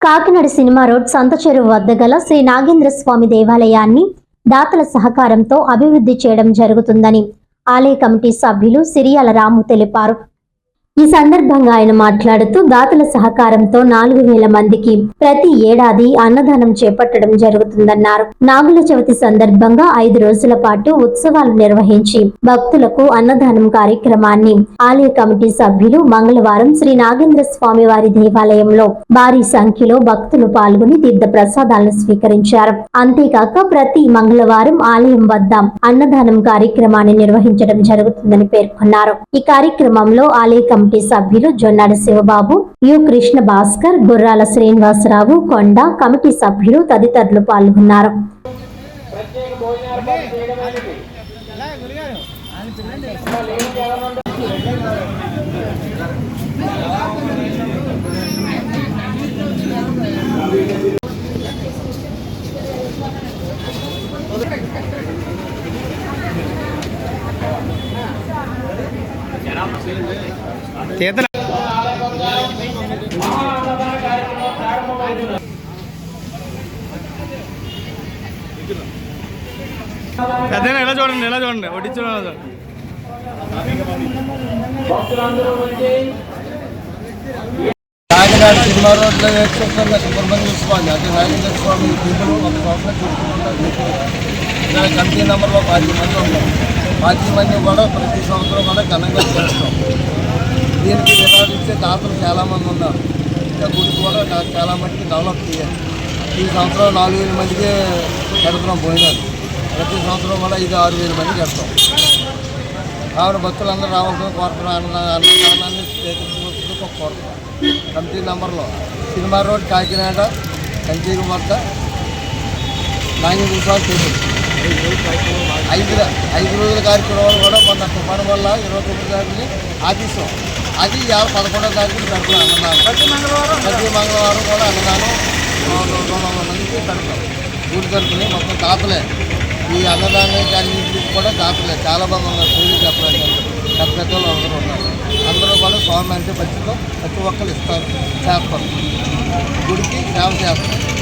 Kakinada cinema road సంత చెరువు వద్ద గల శ్రీ నాగేంద్ర స్వామి దేవాలయాన్ని దాతల సహకారంతో అభివృద్ధి చేయడం జరుగుతుందని ఆలయ కమిటీ సభ్యులు సిరియాల రాము తెలిపారు. ఈ సందర్భంగా ఆయన మాట్లాడుతూ దాతల సహకారంతో నాలుగు వేల మందికి ప్రతి ఏడాది అన్నదానం చేపట్టడం జరుగుతుందన్నారు. నాగుల చవితి సందర్భంగా ఐదు రోజుల పాటు ఉత్సవాలు నిర్వహించి భక్తులకు అన్నదానం కార్యక్రమాన్ని ఆలయ కమిటీ సభ్యులు మంగళవారం శ్రీ నాగేంద్ర స్వామి వారి దేవాలయంలో భారీ సంఖ్యలో భక్తులు పాల్గొని తీర్థ ప్రసాదాలను స్వీకరించారు. అంతేకాక ప్రతి మంగళవారం ఆలయం వద్ద అన్నదానం కార్యక్రమాన్ని నిర్వహించడం జరుగుతుందని పేర్కొన్నారు. ఈ కార్యక్రమంలో ఆలయ కమిటీ సభ్యులు జొన్నాడ శివబాబు యు. కృష్ణ భాస్కర్ గుర్రాల శ్రీనివాసరావు కొండ కమిటీ సభ్యులు తదితరులు పాల్గొన్నారు. ప్రత్యేక భోజన ఏర్పాటు చేయడం పెద్దనా ఎలా చూడండి ఎలా చూడండి? వడ్డించడం చూడండి? కాకినాడ సినిమా రోడ్లో వేసుకుంటున్న సుబ్రహ్మణ్య స్వామి అది రాజేంద్ర స్వామి టెంపుల్ ఒక చోట్ల చూసుకుంటారు కమిటీ నెంబర్లో పాతి మంది ఉన్నారు. పాతి మంది కూడా ప్రతి సంవత్సరం కూడా ఘనంగా చేస్తాం దీనికి నివారించే దాతలు చాలామంది ఉన్నారు. ఇంకా గుడి కూడా చాలా మటుకు డెవలప్ చేయాలి. ఈ సంవత్సరం నాలుగు వేల మందికి పెడుతున్నాం పోయినారు. ప్రతి సంవత్సరం కూడా ఐదు ఆరు వేల మంది కడతాం. కావున భక్తులందరూ రావాల్సిన కోరుతున్నాం అన్న అన్నదానాన్ని స్వీకరించవలసిందిగా కోరుతున్నాం. కమిటీ నెంబర్లో సినిమా రోడ్ కాకినాడ కంచీరు వద్ద నాగేంద్ర స్వామి ఐదు ఐదు రోజుల కార్యక్రమాలు కూడా మొన్న తుఫాను వల్ల ఇరవై తొమ్మిది తారీఖుని ఆదేశం అది ఇవాళ పదకొండో తారీఖుని పెడతాం అన్నదానం ప్రతి మంగళవారం ప్రతి మంగళవారం కూడా అన్నదానం రెండు వందల మందికి పెడతాం. ఊరి తరపుని మొత్తం దాతలే. ఈ అన్నదానం అన్నింటికి కూడా దాతలే. చాలా మంది ఉన్నారు. పేర్లు చెప్పలేదు పెద్ద పెద్ద వాళ్ళు అందరూ ఉన్నారు. అందరూ కూడా స్వామి అంటే భక్తితో ప్రతి ఒక్కరు ఇస్తారు. చేస్తారు. గుడికి సేవ చేస్తారు.